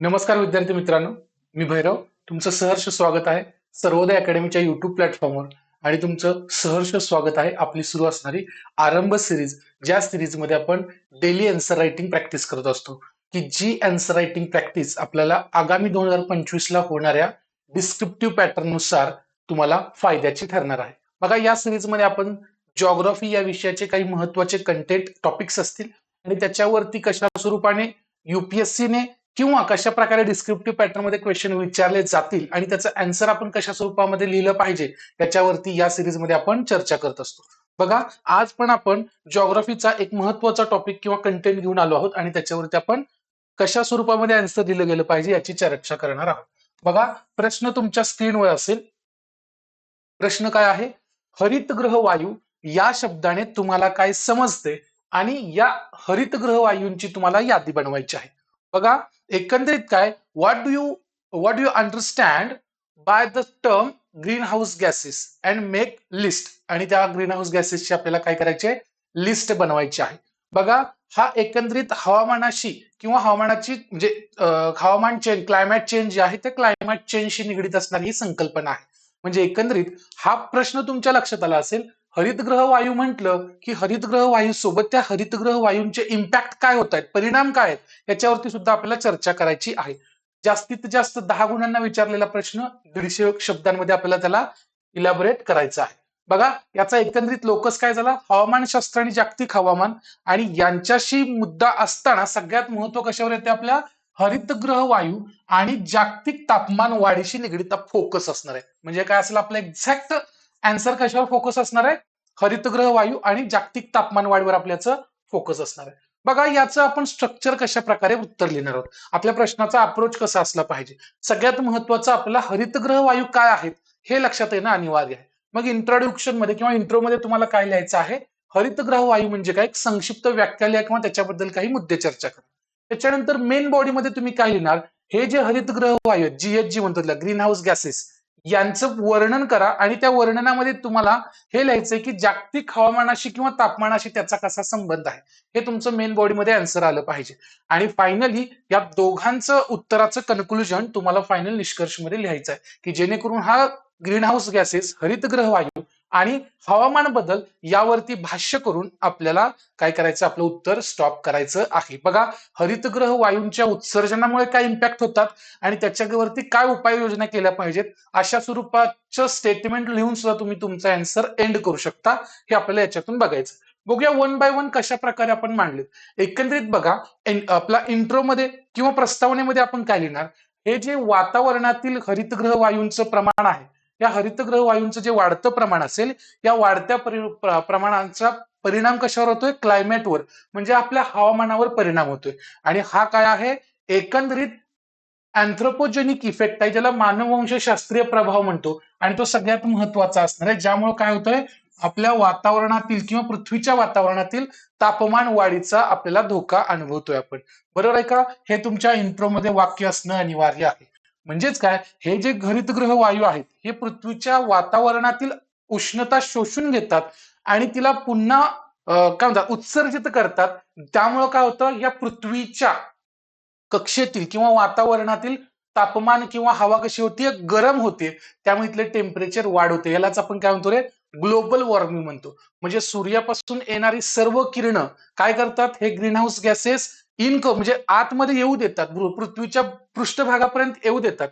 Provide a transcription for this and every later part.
नमस्कार विद्यार्थी मित्रांनो मी भैरव. तुमचं सहर्ष स्वागत आहे सर्वोदय अकॅडमीच्या युट्यूब प्लॅटफॉर्मवर आणि तुमचं सहर्ष स्वागत आहे आपली सुरू असणारी आरंभ सिरीज ज्या सिरीजमध्ये आपण डेली अँसर रायटिंग प्रॅक्टिस करत असतो. की जी अँसर रायटिंग प्रॅक्टिस आपल्याला आगामी दोन हजार पंचवीस ला होणाऱ्या डिस्क्रिप्टिव्ह पॅटर्ननुसार तुम्हाला फायद्याची ठरणार आहे. बघा या सिरीजमध्ये आपण जॉग्राफी या विषयाचे काही महत्त्वाचे कंटेंट टॉपिक्स असतील आणि त्याच्यावरती कशा स्वरूपाने युपीएससीने किंवा कशा प्रकारे डिस्क्रिप्टिव्ह पॅटर्नमध्ये क्वेश्चन विचारले जातील आणि त्याचं अँसर आपण कशा स्वरूपामध्ये लिहिलं पाहिजे याच्यावरती या सिरीजमध्ये आपण चर्चा करत असतो. बघा आज पण आपण जॉग्राफीचा एक महत्त्वाचा टॉपिक किंवा कंटेंट घेऊन आलो आहोत आणि त्याच्यावरती आपण कशा स्वरूपामध्ये आन्सर दिलं गेलं पाहिजे याची चर्चा करणार आहोत. बघा प्रश्न तुमच्या स्क्रीनवर असेल. प्रश्न काय आहे? हरितगृह वायू या शब्दाने तुम्हाला काय समजते? आणि या हरितगृह वायूंची तुम्हाला यादी बनवायची आहे. बघा एकंदरीत काय what do you what do you understand by the term green house gases and make list आणि त्या ग्रीन हाऊस गॅसेसची आपल्याला काय करायचे? लिस्ट बनवायची आहे. बघा हा एकंदरीत हवामानाशी किंवा हवामानाची म्हणजे हवामान चेंज क्लायमॅट चेंज जे आहे ते क्लायमॅट चेंजशी निगडीत असणारी ही संकल्पना आहे. म्हणजे एकंदरीत हा प्रश्न तुमच्या लक्षात आला असेल हरितगृह वायू म्हटलं की हरितगृह वायू सोबत त्या हरितगृह वायूंचे इम्पॅक्ट काय होत आहेत? परिणाम काय आहेत? याच्यावरती सुद्धा आपल्याला चर्चा करायची आहे. जास्तीत जास्त दहा गुणांना विचारलेला प्रश्न दीडशे शब्दांमध्ये आपल्याला त्याला इलॅबोरेट करायचा आहे. बघा याचा एकंदरीत लोकस काय झाला? हवामानशास्त्र आणि जागतिक हवामान आणि यांच्याशी मुद्दा असताना सगळ्यात महत्त्व कशावर येते आपल्या? हरितगृह वायू आणि जागतिक तापमान वाढीशी निगडीत फोकस असणार आहे. म्हणजे काय असेल? आपलं एक्झॅक्ट अँसर कशावर फोकस असणार आहे? हरितग्रह वायू आणि जागतिक तापमान वाढीवर आपल्याचं फोकस असणार आहे. बघा याचं आपण स्ट्रक्चर कशा प्रकारे उत्तर लिहिणार आहोत? आपल्या प्रश्नाचा अप्रोच कसा असला पाहिजे? सगळ्यात महत्वाचं आपला हरितग्रह वायू काय आहेत? हे लक्षात येणं अनिवार्य आहे. मग इंट्रोडक्शनमध्ये किंवा इंट्रो मध्ये तुम्हाला काय लिहायचं आहे? हरितग्रह वायू म्हणजे काय? एक संक्षिप्त व्याख्या लिहा किंवा त्याच्याबद्दल काही मुद्दे चर्चा करा. त्याच्यानंतर मेन बॉडीमध्ये तुम्ही काय लिहिणार? हे जे हरितगृह वायू आहेत जी म्हणतो ग्रीन हाऊस गॅसेस यांचं वर्णन करा आणि त्या वर्णनामध्ये तुम्हाला हे लिहायचंय की जागतिक हवामानाशी किंवा तापमानाशी त्याचा कसा संबंध आहे. हे तुमचं मेन बॉडीमध्ये आन्सर आलं पाहिजे. आणि फायनली या दोघांचं उत्तराचं कन्क्लुजन तुम्हाला फायनल निष्कर्षमध्ये लिहायचं आहे की जेणेकरून हा ग्रीन हाऊस गॅसेस हरितग्रह वायू आणि हवामान बदल यावरती भाष्य करून आपल्याला काय करायचं आपलं उत्तर स्टॉप करायचं आहे. बघा हरितगृह वायूंच्या उत्सर्जनामुळे काय इम्पॅक्ट होतात आणि त्याच्यावरती काय उपाययोजना केल्या पाहिजेत अशा स्वरूपाचं स्टेटमेंट लिहून सुद्धा तुम्ही तुमचा अँसर एंड करू शकता हे आपल्याला याच्यातून बघायचं. बघूया वन बाय वन कशा प्रकारे आपण मांडले एकंदरीत बघा आपला इंट्रोमध्ये किंवा प्रस्तावनेमध्ये आपण काय लिहिणार? हे जे वातावरणातील हरितगृह वायूंचं प्रमाण आहे या हरितग्रह वायूंचं जे वाढतं प्रमाण असेल या वाढत्या प्रमाणांचा प्रमाणाचा परिणाम कशावर होतोय? क्लायमेटवर म्हणजे आपल्या हवामानावर परिणाम होतोय. आणि हा काय आहे? एकंदरीत अँथ्रोपोजेनिक इफेक्ट आहे ज्याला मानववंशशास्त्रीय प्रभाव म्हणतो. आणि तो सगळ्यात महत्त्वाचा असणार आहे. ज्यामुळे काय होतंय? आपल्या वातावरणातील किंवा पृथ्वीच्या वातावरणातील तापमान वाढीचा आपल्याला धोका अनुभवतोय आपण. बरोबर आहे का? हे तुमच्या इंट्रोमध्ये वाक्य असणं अनिवार्य आहे. म्हणजेच काय? हे जे हरितगृह वायू आहेत हे पृथ्वीच्या वातावरणातील उष्णता शोषून घेतात आणि तिला पुन्हा काय म्हणतात उत्सर्जित करतात. त्यामुळं काय होतं? या पृथ्वीच्या कक्षेतील किंवा वातावरणातील तापमान किंवा हवा कशी होते? गरम होते. त्यामुळे इथले टेम्परेचर वाढ होते. यालाच आपण काय म्हणतो रे? ग्लोबल वॉर्मिंग म्हणतो. म्हणजे सूर्यापासून येणारी सर्व किरणं काय करतात? हे ग्रीन हाऊस गॅसेस इनकम म्हणजे आतमध्ये येऊ देतात पृथ्वीच्या पृष्ठभागापर्यंत येऊ देतात.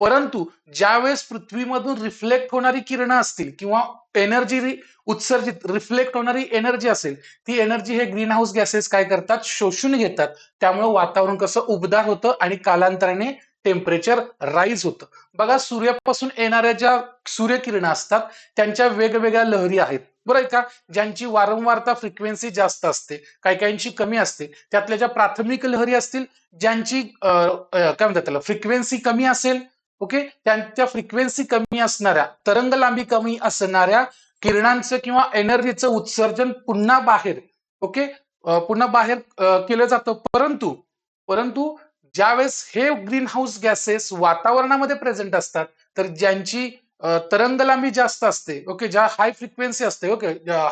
परंतु ज्यावेळेस पृथ्वीमधून रिफ्लेक्ट होणारी किरणं असतील किंवा एनर्जी उत्सर्जित रिफ्लेक्ट होणारी एनर्जी असेल ती एनर्जी हे ग्रीन हाऊस गॅसेस काय करतात? शोषून घेतात. त्यामुळे वातावरण कसं उबदार होतं आणि कालांतराने टेम्परेचर राईज होतं. बघा सूर्यापासून येणाऱ्या ज्या सूर्यकिरण असतात त्यांच्या वेगवेगळ्या लहरी आहेत. बरं आहे का? ज्यांची वारंवारता फ्रिक्वेन्सी जास्त असते काही काहींची कमी असते त्यातल्या ज्या प्राथमिक लहरी असतील ज्यांची काय म्हणतात त्याला? फ्रिक्वेन्सी कमी असेल ओके त्यांच्या फ्रिक्वेन्सी कमी असणाऱ्या तरंग लांबी कमी असणाऱ्या किरणांचं किंवा एनर्जीचं उत्सर्जन पुन्हा बाहेर ओके पुन्हा बाहेर केलं जातं. परंतु परंतु ज्यावेळेस हे ग्रीन हाऊस गॅसेस वातावरणामध्ये प्रेझेंट असतात तर ज्यांची तरंगलांबी जास्त असते ओके ज्या हाय फ्रिक्वेन्सी असते okay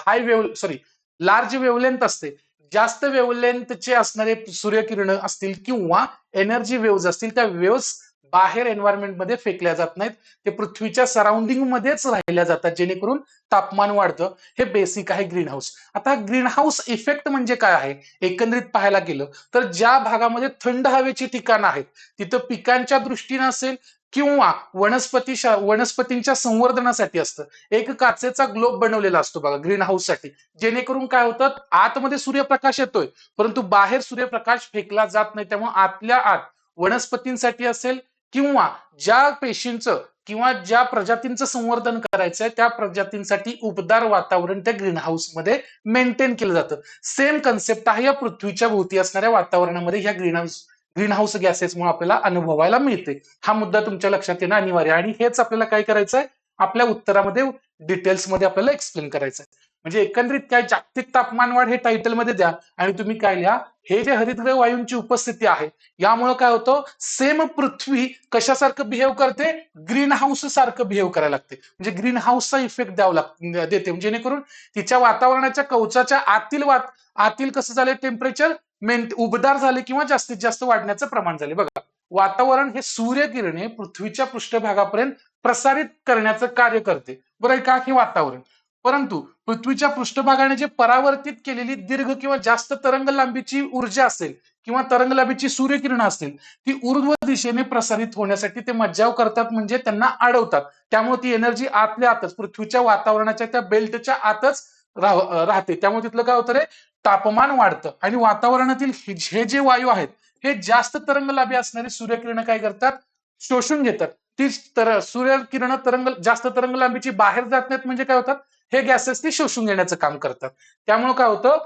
high wave sorry large wavelength असते जास्त वेवलेंथचे असणारे सूर्यकिरण असतील किंवा एनर्जी वेव्ज असतील त्या वेव्स बाहेर एन्व्हायरमेंटमध्ये फेकल्या जात नाहीत. ते पृथ्वीच्या सराउंडिंग मध्येच राहिल्या जातात जेणेकरून तापमान वाढतं. हे बेसिक आहे ग्रीन हाऊस आता ग्रीन हाऊस इफेक्ट म्हणजे काय आहे? एकंदरीत पाहायला गेलं तर ज्या भागामध्ये थंड हवेची ठिकाणं आहेत तिथं पिकांच्या दृष्टीनं असेल किंवा वनस्पती वनस्पतींच्या संवर्धनासाठी असतं. एक काचेचा ग्लोब बनवलेला असतो बघा ग्रीन हाऊससाठी. जेणेकरून काय होतं? आतमध्ये सूर्यप्रकाश येतोय परंतु बाहेर सूर्यप्रकाश फेकला जात नाही त्यामुळे आतल्या आत वनस्पतींसाठी असेल किंवा ज्या पेशींचं किंवा ज्या प्रजातींचं संवर्धन करायचं आहे त्या प्रजातींसाठी उबदार वातावरण त्या ग्रीन हाऊसमध्ये मेंटेन केलं जातं. सेम कन्सेप्ट आहे या पृथ्वीच्या भोवती असणाऱ्या वातावरणामध्ये ह्या ग्रीन हाऊस ग्रीन हाऊस गॅसेसमुळे आपल्याला अनुभवायला मिळते. हा मुद्दा तुमच्या लक्षात येणं अनिवार्य आणि हेच आपल्याला काय करायचं आहे आपल्या उत्तरामध्ये डिटेल्समध्ये आपल्याला एक्सप्लेन करायचं आहे म्हणजे एकंदरीत काय जागतिक तापमान वाढ हे टायटलमध्ये द्या आणि तुम्ही काय लिहा हे जे हरितग्रह वायूंची उपस्थिती आहे यामुळे काय होतं सेम पृथ्वी कशासारखं बिहेव करते? ग्रीन हाऊस सारखं बिहेव करायला लागते. म्हणजे ग्रीन हाऊसचा इफेक्ट द्यावं लाग देते. म्हणजे जेणेकरून तिच्या वातावरणाच्या कवचाच्या आतील वात आतील कसं झालं टेम्परेचर मेन उबदार झाले किंवा जास्तीत जास्त वाढण्याचं प्रमाण झाले बघा वातावरण हे सूर्यकिरणे पृथ्वीच्या पृष्ठभागापर्यंत प्रसारित करण्याचं कार्य करते. बरं का हे वातावरण? परंतु पृथ्वीच्या पृष्ठभागाने जे परावर्तित केलेली दीर्घ किंवा जास्त तरंग लांबीची ऊर्जा असेल किंवा तरंग लांबीची सूर्यकिरण असतील ती ऊर्ध्व दिशेने प्रसारित होण्यासाठी ते मज्जाव करतात म्हणजे त्यांना अडवतात त्यामुळे ती एनर्जी आतल्या आतच पृथ्वीच्या वातावरणाच्या त्या बेल्टच्या आतच राहते. त्यामुळे तिथलं काय होतं रे? तापमान वाढतं. आणि वातावरणातील हे जे वायू आहेत हे जास्त तरंगलाभी असणारी सूर्यकिरण काय करतात? शोषून घेतात. ती तर सूर्यकिरण तरंग जास्त तरंग लांबीची बाहेर जात नाहीत म्हणजे काय होतात? हे गॅसेस ते शोषून घेण्याचं काम करतात. त्यामुळे काय होतं?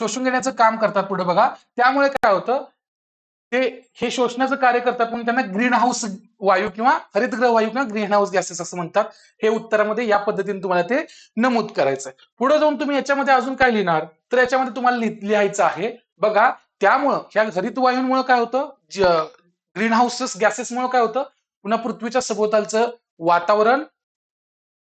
शोषून घेण्याचं काम करतात पुढे बघा. त्यामुळे काय होतं? ते हे शोषण्याचं कार्य करतात म्हणून त्यांना ग्रीन हाऊस वायू किंवा हरितग्रह वायू किंवा ग्रीन हाऊस गॅसेस असं म्हणतात. हे उत्तरामध्ये या पद्धतीने तुम्हाला ते नमूद करायचं आहे पुढे जाऊन तुम्ही याच्यामध्ये अजून काय लिहिणार? तर याच्यामध्ये तुम्हाला लिहायचं आहे. बघा त्यामुळं ह्या हरित वायूंमुळे काय होतं? ग्रीन हाऊसेस गॅसेसमुळे काय होतं? पुन्हा पृथ्वीच्या सभोवतालचं वातावरण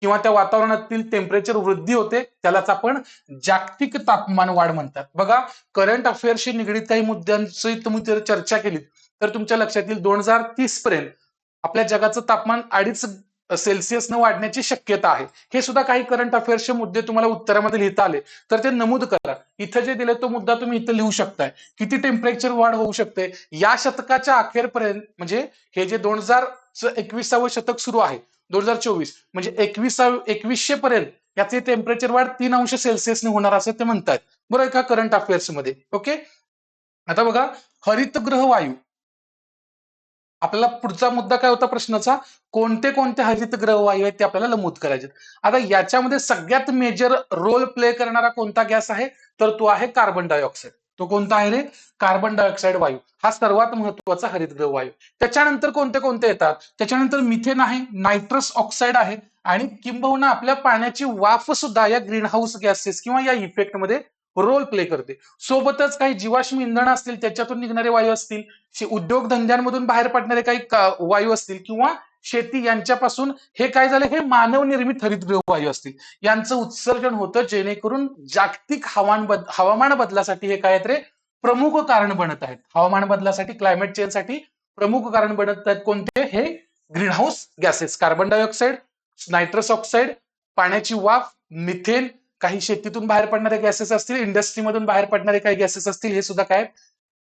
किंवा त्या वातावरणातील टेम्परेचर वृद्धी होते त्यालाच आपण जागतिक तापमान वाढ म्हणतात. बघा करंट अफेअर्सशी निगडीत काही मुद्द्यांची तुम्ही जर चर्चा केली तर तुमच्या लक्षात येईल दोन हजार तीस पर्यंत आपल्या जगाचं तापमान अडीच सेल्सिअसनं वाढण्याची शक्यता आहे. हे सुद्धा काही करंट अफेअर्सचे मुद्दे तुम्हाला उत्तरामध्ये लिहिता आले. तर ते नमूद करा. इथं जे दिले तो मुद्दा तुम्ही इथं लिहू शकताय. किती टेम्परेचर वाढ होऊ शकते? या शतकाच्या अखेरपर्यंत म्हणजे हे जे दोन हजार एकविसावं शतक सुरू आहे दोन हजार चोवीस म्हणजे एकवीस एकवीसशे पर्यंत याचे टेम्परेचर वाढ तीन अंश सेल्सिअसने होणार असं ते म्हणतात. बरं का करंट अफेअर्समध्ये? ओके आता बघा हरितग्रह वायू. आपल्याला पुढचा मुद्दा काय होता प्रश्नाचा? कोणते कोणते हरितग्रह वायू आहेत ते आपल्याला नमूद करायचे आता याच्यामध्ये सगळ्यात मेजर रोल प्ले करणारा कोणता गॅस आहे? तर तो आहे कार्बन डायऑक्साईड तो कोणता आहे रे? कार्बन डायऑक्साईड वायू. हा सर्वात महत्त्वाचा हरितगृह वायू. त्याच्यानंतर कोणते कोणते येतात? त्याच्यानंतर मिथेन आहे नायट्रस ऑक्साईड आहे आणि किंबहुना आपल्या पाण्याची वाफ सुद्धा या ग्रीन हाऊस गॅसेस किंवा या इफेक्टमध्ये रोल प्ले करते. सोबतच काही जीवाश्म इंधन असतील त्याच्यातून निघणारे वायू असतील उद्योग धंद्यांमधून बाहेर पडणारे काही वायू असतील किंवा शेती यांच्यापासून हे काय झालं? हे मानवनिर्मित हरितगृह वायू असतील. यांचं उत्सर्जन होतं जेणेकरून जागतिक हवामान बद हवामान बदलासाठी हे काय रे? प्रमुख कारण बनत आहेत. हवामान बदलासाठी क्लायमेट चेंजसाठी प्रमुख कारण बनत आहेत कोणते? हे green house gases carbon dioxide nitrous oxide पाण्याची वाफ मिथेन काही शेतीतून बाहेर पडणारे गॅसेस असतील इंडस्ट्रीमधून बाहेर पडणारे काही गॅसेस असतील हे सुद्धा काय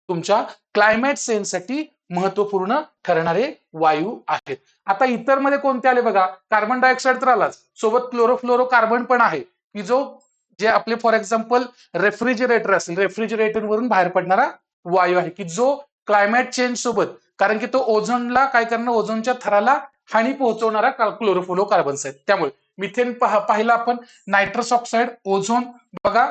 तुमच्या क्लायमेटसाठी महत्त्वपूर्ण ठरणारे वायू आहेत. आता इतरमध्ये कोणते आले बघा? कार्बन डायऑक्साईड तर आलाच. सोबत क्लोरोफ्लोरो कार्बन पण आहे. की जो जे आपले फॉर एक्झाम्पल रेफ्रिजरेटर असेल रेफ्रिजरेटर वरून बाहेर पडणारा वायू आहे. की जो क्लायमेट चेंज सोबत कारण की तो ओझोनला काय करणं? ओझोनच्या थराला हानी पोहोचवणारा क्लोरोफ्लोरो कार्बन्स आहेत. त्यामुळे मिथेन पाहिलं आपण नायट्रस ऑक्साईड ओझोन. बघा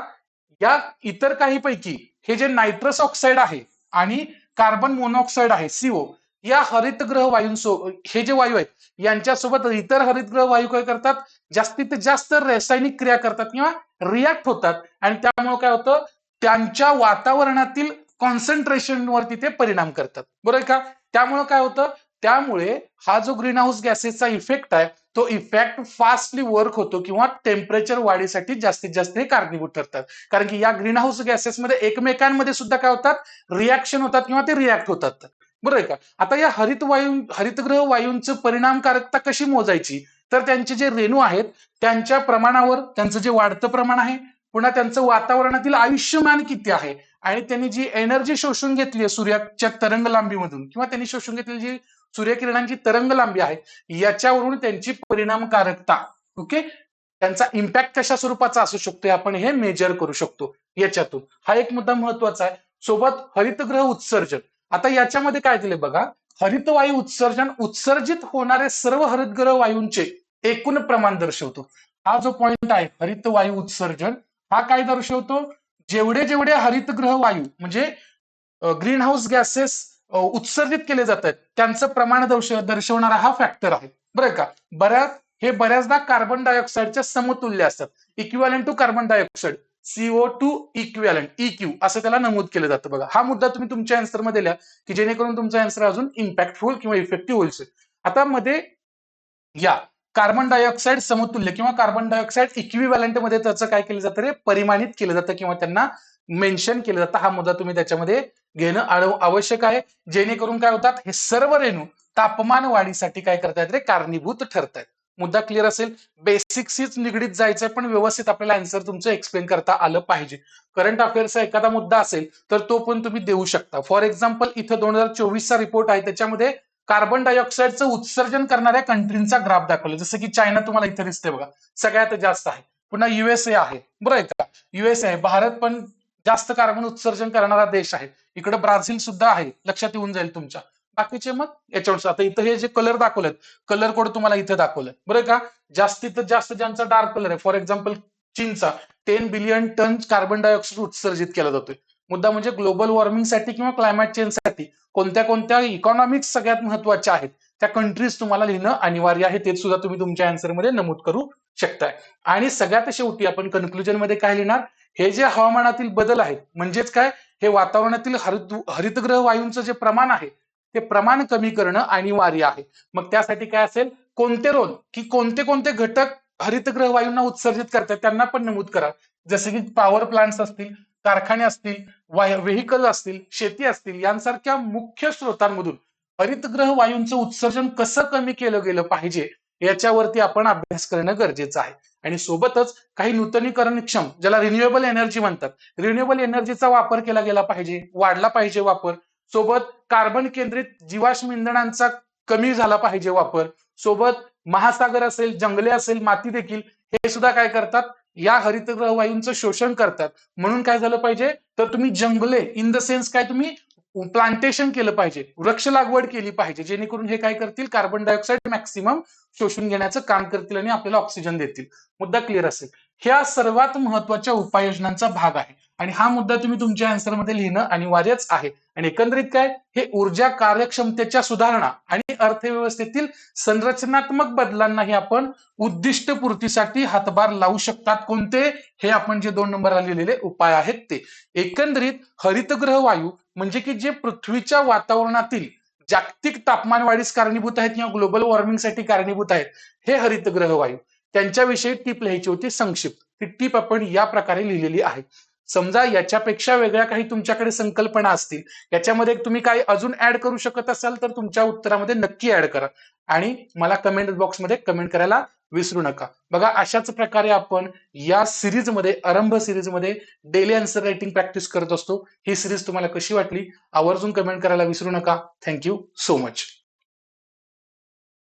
या इतर काही पैकी हे जे नायट्रस ऑक्साईड आहे आणि कार्बन मोनॉक्साईड आहे सीओ या हरितग्रह वायूंसो हे जे वायू आहेत यांच्यासोबत इतर हरितग्रह वायू काय करतात? जास्तीत जास्त रासायनिक क्रिया करतात किंवा रिॲक्ट होतात. आणि त्यामुळे काय होतं? त्यांच्या वातावरणातील कॉन्सन्ट्रेशनवरती ते परिणाम करतात. बरोबर का? त्यामुळे काय होतं? त्यामुळे हा जो ग्रीन हाऊस गॅसेसचा इफेक्ट आहे तो इफेक्ट फास्टली वर्क होतो किंवा टेम्परेचर वाढीसाठी जास्तीत जास्त हे कारणीभूत ठरतात. कारण की या ग्रीन हाऊस गॅसेसमध्ये एकमेकांमध्ये सुद्धा काय होतात? रिॲक्शन होतात किंवा ते रिॲक्ट होतात. बरोबर आहे का? आता या हरित वायू हरितगृह वायूंचं परिणामकारकता कशी मोजायची? तर त्यांचे जे रेणू आहेत त्यांच्या प्रमाणावर त्यांचं जे वाढतं प्रमाण आहे पुन्हा त्यांचं वातावरणातील आयुष्यमान किती आहे? आणि त्यांनी जी एनर्जी शोषून घेतली आहे सूर्याच्या तरंग लांबीमधून किंवा त्यांनी शोषून घेतलेली जी सूर्यकिरणांची तरंग लांबी आहे. याच्यावरून त्यांची परिणामकारकता ओके त्यांचा इम्पॅक्ट कशा स्वरूपाचा असू शकतो आपण हे मेजर करू शकतो याच्यातून. हा एक मुद्दा महत्त्वाचा आहे. सोबत हरितगृह उत्सर्जन. आता याच्यामध्ये काय दिले बघा? हरितवायू उत्सर्जन उत्सर्जित होणारे सर्व हरितगृह वायूंचे एकूण प्रमाण दर्शवतो. हा जो पॉइंट आहे हरितवायू उत्सर्जन हा काय दर्शवतो? जेवढे जेवढे हरितगृह वायू म्हणजे ग्रीन हाऊस गॅसेस उत्सर्जित केले जात आहेत. त्यांचं प्रमाण दर्शवणारा हा फॅक्टर आहे. बरं का? बऱ्याच हे बऱ्याचदा कार्बन डायऑक्साईडच्या समतुल्य असतात. Equivalent to carbon dioxide CO two equivalent Q असं त्याला नमूद केलं जातं बघा. हा मुद्दा तुम्ही तुमच्या आन्सरमध्ये लिहा की जेणेकरून तुमचा आन्सर अजून इम्पॅक्टफुल किंवा इफेक्टिव्ह होईल. आता मध्ये या कार्बन डायऑक्साईड समतुल्य किंवा कार्बन डायऑक्साईड इक्विव्हॅलेंटमध्ये त्याचं काय केलं जातं रे? परिमाणित केलं जातं किंवा त्यांना मेन्शन केलं जातं. हा मुद्दा तुम्ही त्याच्यामध्ये घेणं आवश्यक आहे. जेणेकरून काय होतात हे सर्व रेणू तापमान वाढीसाठी काय करतायत रे? कारणीभूत ठरतायत. मुद्दा क्लिअर असेल? बेसिक्सच निगडीत जायचंय पण व्यवस्थित आपल्याला आन्सर तुमचं एक्सप्लेन करता आलं पाहिजे. करंट अफेअर्सचा एखादा मुद्दा असेल तर तो पण तुम्ही देऊ शकता. फॉर एक्झाम्पल इथं दोन हजार चोवीसचा रिपोर्ट आहे. त्याच्यामध्ये कार्बन डायऑक्साईडचं उत्सर्जन करणाऱ्या कंट्रींचा ग्राफ दाखवलं. जसं की चायना तुम्हाला इथे दिसते बघा. सगळ्यात जास्त आहे. पुन्हा युएसए आहे. बरं आहे का? युएसए आहे. भारत पण जास्त कार्बन उत्सर्जन करणारा देश आहे. इकडे ब्राझील सुद्धा आहे. लक्षात येऊन जाईल तुमच्या. बाकीचे मग याच्यावर आता इथं हे जे कलर दाखवलेत कलर कोड तुम्हाला इथे दाखवलंय. बरं का? जास्तीत जास्त ज्यांचा डार्क कलर आहे फॉर एक्झाम्पल चीनचा ten billion ton carbon dioxide उत्सर्जित केला जातोय. मुद्दा म्हणजे ग्लोबल वॉर्मिंगसाठी किंवा क्लायमेट चेंजसाठी कोणत्या कोणत्या इकॉनॉमिक्स सगळ्यात महत्त्वाच्या आहेत त्या कंट्रीज तुम्हाला लिहिणं अनिवार्य आहे ते सुद्धा तुम्ही तुमच्या आन्सरमध्ये नमूद करू शकताय. आणि सगळ्यात शेवटी आपण कन्क्लुजनमध्ये काय लिहिणार? हे जे हवामानातील बदल आहेत म्हणजेच काय? हे वातावरणातील हरित हरितगृह वायूंचं जे प्रमाण आहे ते प्रमाण कमी करणं अनिवार्य आहे. मग त्यासाठी काय असेल? कोणते रोल की कोणते कोणते घटक हरितगृह वायूंना उत्सर्जित करतात त्यांना पण नमूद करा. जसे की पॉवर प्लांट्स असतील कारखाने असतील व्हेकल असतील शेती असतील यांसारख्या मुख्य स्रोतांमधून हरितगृह वायूंचं उत्सर्जन कसं कमी केलं गेलं पाहिजे? याच्यावरती आपण अभ्यास करणं गरजेचं आहे. आणि सोबतच काही नूतनीकरणक्षम ज्याला रिन्युएबल एनर्जी म्हणतात. रिन्युएबल एनर्जीचा वापर केला गेला पाहिजे वाढला पाहिजे वापर. सोबत कार्बन केंद्रित जीवाश्म इंधनांचा कमी झाला पाहिजे वापर. सोबत महासागर असेल जंगले असेल माती देखील हे सुद्धा काय करतात? या हरितग्रह वायूंचं शोषण करतात. म्हणून काय झालं पाहिजे? तर तुम्ही जंगले इन द सेन्स काय तुम्ही प्लांटेशन केलं पाहिजे. वृक्ष लागवड केली पाहिजे. जेणेकरून हे काय करतील? कार्बन डायऑक्साईड मॅक्सिमम शोषून घेण्याचं काम करतील आणि आपल्याला ऑक्सिजन देतील. मुद्दा क्लिअर असेल. ह्या सर्वात महत्त्वाच्या उपाययोजनांचा भाग आहे. आणि हा मुद्दा तुम्ही तुमच्या आन्सरमध्ये लिहिणं अनिवार्यच आहे. आणि एकंदरीत काय? हे ऊर्जा कार्यक्षमतेच्या सुधारणा आणि अर्थव्यवस्थेतील संरचनात्मक बदलांनाही आपण उद्दिष्ट पूर्तीसाठी हातभार लावू शकतात कोणते? हे आपण जे दोन नंबरला लिहिलेले उपाय आहेत ते. एकंदरीत हरितगृह वायू म्हणजे की जे पृथ्वीच्या वातावरणातील जागतिक तापमान वाढीस कारणीभूत आहेत किंवा ग्लोबल वॉर्मिंगसाठी कारणीभूत आहेत हे हरितगृह वायू. त्यांच्याविषयी टीप लिहायची होती संक्षिप्त. ती टीप आपण या प्रकारे लिहिलेली आहे. समजा याच्यापेक्षा वेगळ्या काही तुमच्याकडे संकल्पना असतील याच्यामध्ये तुम्ही काही अजून ऍड करू शकत असाल तर तुमच्या उत्तरामध्ये नक्की ऍड करा. आणि मला कमेंट बॉक्समध्ये कमेंट करायला विसरू नका. बघा अशाच प्रकारे आपण या सिरीजमध्ये आरंभ सिरीजमध्ये डेली आन्सर रायटिंग प्रॅक्टिस करत असतो. ही सिरीज तुम्हाला कशी वाटली? आवर्जून कमेंट करायला विसरू नका. Thank you so much